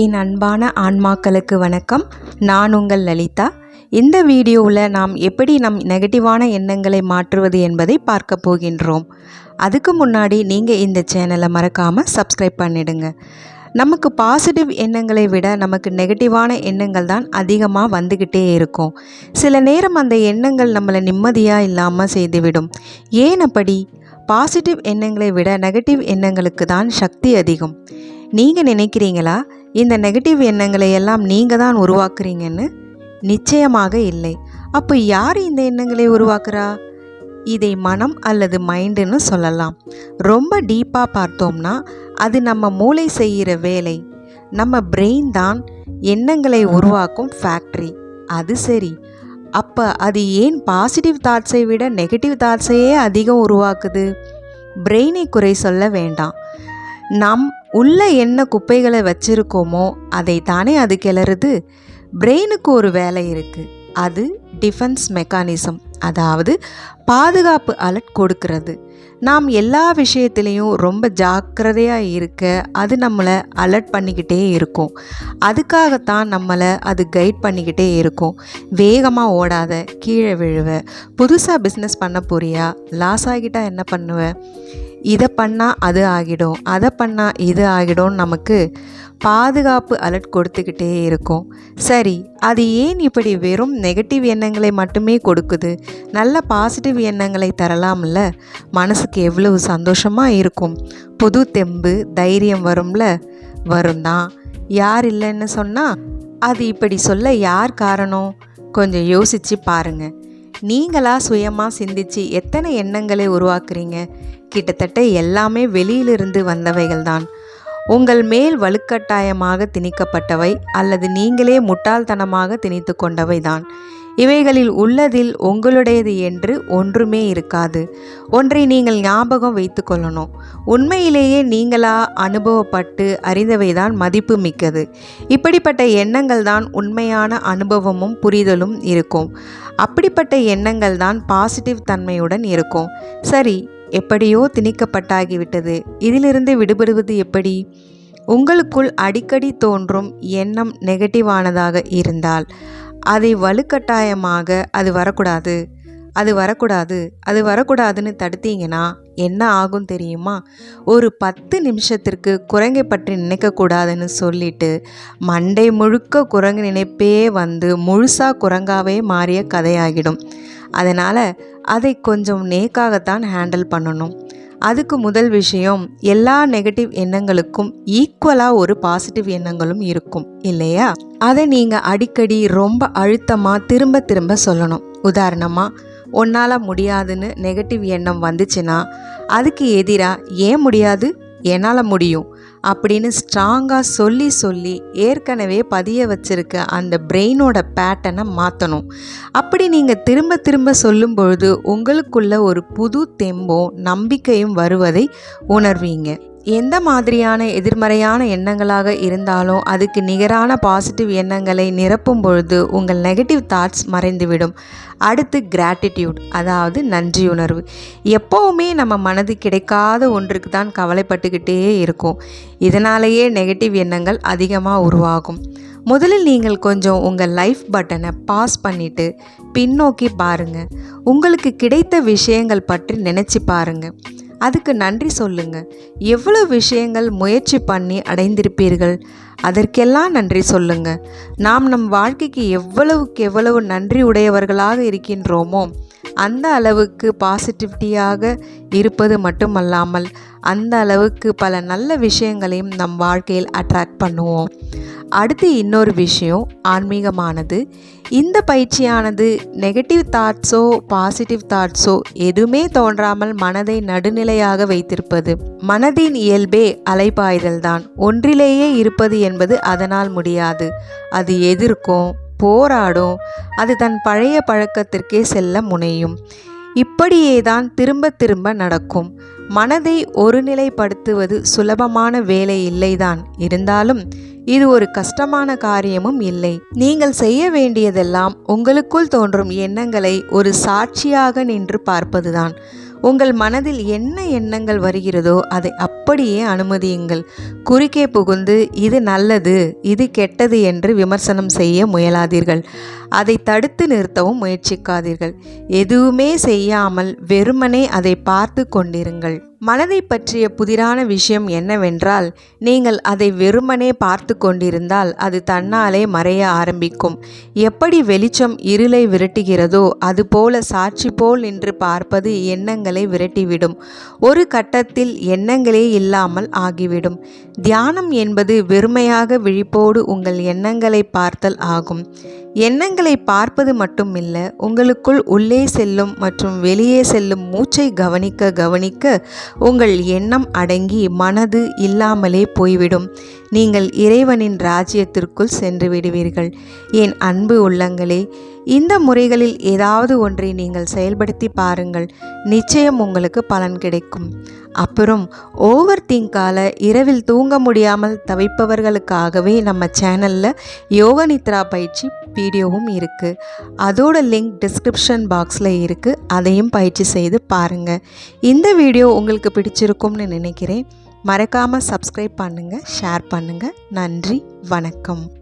என் அன்பான ஆன்மாக்களுக்கு வணக்கம். நான் உங்கள் லலிதா. இந்த வீடியோவில் நாம் எப்படி நம் நெகட்டிவான எண்ணங்களை மாற்றுவது என்பதை பார்க்க போகின்றோம். அதுக்கு முன்னாடி நீங்கள் இந்த சேனலை மறக்காமல் சப்ஸ்கிரைப் பண்ணிடுங்க. நமக்கு பாசிட்டிவ் எண்ணங்களை விட நமக்கு நெகட்டிவான எண்ணங்கள் தான் அதிகமாக வந்துக்கிட்டே இருக்கும். சில நேரம் அந்த எண்ணங்கள் நம்மளை நிம்மதியாக இல்லாமல் செய்துவிடும். ஏன் அப்படி? பாசிட்டிவ் எண்ணங்களை விட நெகட்டிவ் எண்ணங்களுக்கு தான் சக்தி அதிகம். நீங்கள் நினைக்கிறீங்களா? இந்த நெகட்டிவ் எண்ணங்களை எல்லாம் நீங்கள் தான் உருவாக்குறீங்கன்னு நிச்சயமாக இல்லை. அப்போ யார் இந்த எண்ணங்களை உருவாக்குறா? இதை மனம் அல்லது மைண்டுன்னு சொல்லலாம். ரொம்ப டீப்பாக பார்த்தோம்னா அது நம்ம மூளை செய்கிற வேலை. நம்ம பிரெயின் தான் எண்ணங்களை உருவாக்கும் ஃபேக்ட்ரி. அது சரி. அப்போ அது ஏன் பாசிட்டிவ் தாட்ஸை விட நெகட்டிவ் தாட்ஸையே அதிகம் உருவாக்குது? பிரெயினை குறை சொல்ல வேண்டாம். நம் உள்ள என்ன குப்பைகளை வச்சிருக்கோமோ அதை தானே அது கிளறுது? பிரெயினுக்கு ஒரு வேலை இருக்குது அது டிஃபென்ஸ் மெக்கானிசம் அதாவது பாதுகாப்பு அலர்ட் கொடுக்கிறது. நாம் எல்லா விஷயத்துலேயும் ரொம்ப ஜாக்கிரதையாக இருக்க அது நம்மளை அலர்ட் பண்ணிக்கிட்டே இருக்கும். அதுக்காகத்தான் நம்மளை அது கைட் பண்ணிக்கிட்டே இருக்கும். வேகமாக ஓடாத கீழே விழுவ புதுசாக பிஸ்னஸ் பண்ண போறியா? லாஸ் ஆகிட்டா என்ன பண்ணுவ? இதை பண்ணால் அது ஆகிடும் அதை பண்ணால் இது ஆகிடும் நமக்கு பாதுகாப்பு அலர்ட் கொடுத்துக்கிட்டே இருக்கும். சரி அது ஏன் இப்படி வெறும் நெகட்டிவ் எண்ணங்களை மட்டுமே கொடுக்குது? நல்ல பாசிட்டிவ் எண்ணங்களை தரலாம்ல? மனசுக்கு எவ்வளவு சந்தோஷமாக இருக்கும்? புது தெம்பு தைரியம் வரும்ல? வரும் தான் யார் இல்லைன்னு சொன்னால் அது இப்படி சொல்ல யார் காரணம்? கொஞ்சம் யோசித்து பாருங்கள் நீங்களா சுயமாக சிந்திச்சு எத்தனை எண்ணங்களை உருவாக்குறீங்க? கிட்டத்தட்ட எல்லாமே வெளியிலிருந்து வந்தவைகள் தான் உங்கள் மேல் வலுக்கட்டாயமாக திணிக்கப்பட்டவை அல்லது நீங்களே முட்டாள்தனமாக திணித்து கொண்டவை தான் இவைகளில் உள்ளதில் உங்களுடையது என்று ஒன்றுமே இருக்காது. ஒன்றை நீங்கள் ஞாபகம் வைத்து கொள்ளணும் உண்மையிலேயே நீங்களா அனுபவப்பட்டு அறிந்தவைதான் மதிப்பு மிக்கது. இப்படிப்பட்ட எண்ணங்கள் தான் உண்மையான அனுபவமும் புரிதலும் இருக்கும். அப்படிப்பட்ட எண்ணங்கள் தான் பாசிட்டிவ் தன்மையுடன் இருக்கும். சரி எப்படியோ திணிக்கப்பட்டாகிவிட்டது. இதிலிருந்து விடுபடுவது எப்படி? உங்களுக்குள் அடிக்கடி தோன்றும் எண்ணம் நெகட்டிவானதாக இருந்தால் அதை வலுக்கட்டாயமாக அது வரக்கூடாது. அது வரக்கூடாது. அது வரக்கூடாதுன்னு தடுத்தீங்கன்னா என்ன ஆகும் தெரியுமா? ஒரு பத்து நிமிஷத்திற்கு குரங்கை பற்றி நினைக்கக்கூடாதுன்னு சொல்லிட்டு மண்டை முழுக்க குரங்கு நினைப்பே வந்து முழுசாக குரங்காவே மாறிய கதையாகிடும். அதனால் அதை கொஞ்சம் நேக்காகத்தான் ஹேண்டில் பண்ணணும். அதுக்கு முதல் விஷயம் எல்லா நெகட்டிவ் எண்ணங்களுக்கும் ஈக்குவலாக ஒரு பாசிட்டிவ் எண்ணங்களும் இருக்கும் இல்லையா? அதை நீங்கள் அடிக்கடி ரொம்ப அழுத்தமாக திரும்ப திரும்ப சொல்லணும். உதாரணமாக உன்னால் முடியாதுன்னு நெகட்டிவ் எண்ணம் வந்துச்சுன்னா அதுக்கு எதிராக ஏன் முடியாது? என்னால் முடியும்? அப்படின்னு ஸ்ட்ராங்காக சொல்லி சொல்லி ஏற்கனவே பதிய வச்சுருக்க அந்த பிரெயினோட பேட்டனை மாற்றணும் அப்படி நீங்கள் திரும்ப திரும்ப சொல்லும் பொழுது உங்களுக்குள்ள ஒரு புது தெம்பும் நம்பிக்கையும் வருவதை உணர்வீங்க. எந்த மாதிரியான எதிர்மறையான எண்ணங்களாக இருந்தாலும் அதுக்கு நிகரான பாசிட்டிவ் எண்ணங்களை நிரப்பும் பொழுது உங்கள் நெகட்டிவ் தாட்ஸ் மறைந்துவிடும். அடுத்து கிராட்டிடியூட் அதாவது நன்றி உணர்வு எப்போவுமே நம்ம மனது கிடைக்காத ஒன்றுக்கு தான் கவலைப்பட்டுக்கிட்டே இருக்கும். இதனாலேயே நெகட்டிவ் எண்ணங்கள் அதிகமாக உருவாகும். முதலில் நீங்கள் கொஞ்சம் உங்கள் லைஃப் பட்டனை பாஸ் பண்ணிவிட்டு பின்னோக்கி பாருங்கள் உங்களுக்கு கிடைத்த விஷயங்கள் பற்றி நினச்சி பாருங்கள் அதுக்கு நன்றி சொல்லுங்க. எவ்வளவு விஷயங்கள் முயற்சி பண்ணி அடைந்திருப்பீர்கள்? அதற்கெல்லாம் நன்றி சொல்லுங்க. நாம் நம் வாழ்க்கைக்கு எவ்வளவுக்கு எவ்வளவு நன்றி உடையவர்களாக இருக்கின்றோமோ அந்த அளவுக்கு பாசிட்டிவிட்டியாக இருப்பது மட்டுமல்லாமல் அந்த அளவுக்கு பல நல்ல விஷயங்களையும் நம் வாழ்க்கையில் அட்ராக்ட் பண்ணுவோம். அடுத்து இன்னொரு விஷயம் ஆன்மீகமானது. இந்த பயிற்சியானது நெகட்டிவ் தாட்ஸோ பாசிட்டிவ் தாட்ஸோ எதுவுமே தோன்றாமல் மனதை நடுநிலையாக வைத்திருப்பது. மனதின் இயல்பே அலைபாய்தல் தான். ஒன்றிலேயே இருப்பது என்பது அதனால் முடியாது. அது எதிர்க்கும் போராடும் அது தன் பழைய பழக்கத்திற்கே செல்ல முனையும். இப்படியே தான் திரும்ப திரும்ப நடக்கும். மனதை ஒருநிலைப்படுத்துவது சுலபமான வேலை இல்லைதான் இருந்தாலும் இது ஒரு கஷ்டமான காரியமும் இல்லை. நீங்கள் செய்ய வேண்டியதெல்லாம் உங்களுக்குள் தோன்றும் எண்ணங்களை ஒரு சாட்சியாக நின்று பார்ப்பதுதான். உங்கள் மனதில் என்ன எண்ணங்கள் வருகிறதோ அதை அப்படியே அனுமதியுங்கள். குறுக்கே புகுந்து இது நல்லது இது கெட்டது என்று விமர்சனம் செய்ய முயலாதீர்கள். அதை தடுத்து நிறுத்தவும் முயற்சிக்காதீர்கள். எதுவுமே செய்யாமல் வெறுமனே அதை பார்த்து கொண்டிருங்கள். மனதை பற்றிய புதிரான விஷயம் என்னவென்றால் நீங்கள் அதை வெறுமனே பார்த்து கொண்டிருந்தால் அது தன்னாலே மறைய ஆரம்பிக்கும். எப்படி வெளிச்சம் இருளை விரட்டுகிறதோ அதுபோல சாட்சி போல் நின்று பார்ப்பது எண்ணங்கள் எண்ணங்களை விரட்டிவிடும். ஒரு கட்டத்தில் எண்ணங்களே இல்லாமல் ஆகிவிடும். தியானம் என்பது வெறுமையாக விழிப்போடு உங்கள் எண்ணங்களை பார்த்தல் ஆகும். எண்ணங்களை பார்ப்பது மட்டுமில்ல உங்களுக்குள் உள்ளே செல்லும் மற்றும் வெளியே செல்லும் மூச்சை கவனிக்க கவனிக்க உங்கள் எண்ணம் அடங்கி மனது இல்லாமலே போய்விடும். நீங்கள் இறைவனின் ராஜ்யத்திற்குள் சென்று விடுவீர்கள். என் அன்பு உள்ளங்களே இந்த முறைகளில் ஏதாவது ஒன்றை நீங்கள் செயல்படுத்தி பாருங்கள். நிச்சயம் உங்களுக்கு பலன் கிடைக்கும். அப்புறம் ஓவர் திங்கால இரவில் தூங்க முடியாமல் தவிப்பவர்களுக்காகவே நம்ம சேனலில் யோக நித்ரா பயிற்சி வீடியோவும் இருக்குது அதோட லிங்க் டிஸ்கிரிப்ஷன் பாக்ஸில் இருக்குது அதையும் பயிற்சி செய்து பாருங்கள் இந்த வீடியோ உங்களுக்கு பிடிச்சிருக்கும்னு நினைக்கிறேன். மறக்காமல் சப்ஸ்கிரைப் பண்ணுங்கள் ஷேர் பண்ணுங்கள் நன்றி வணக்கம்.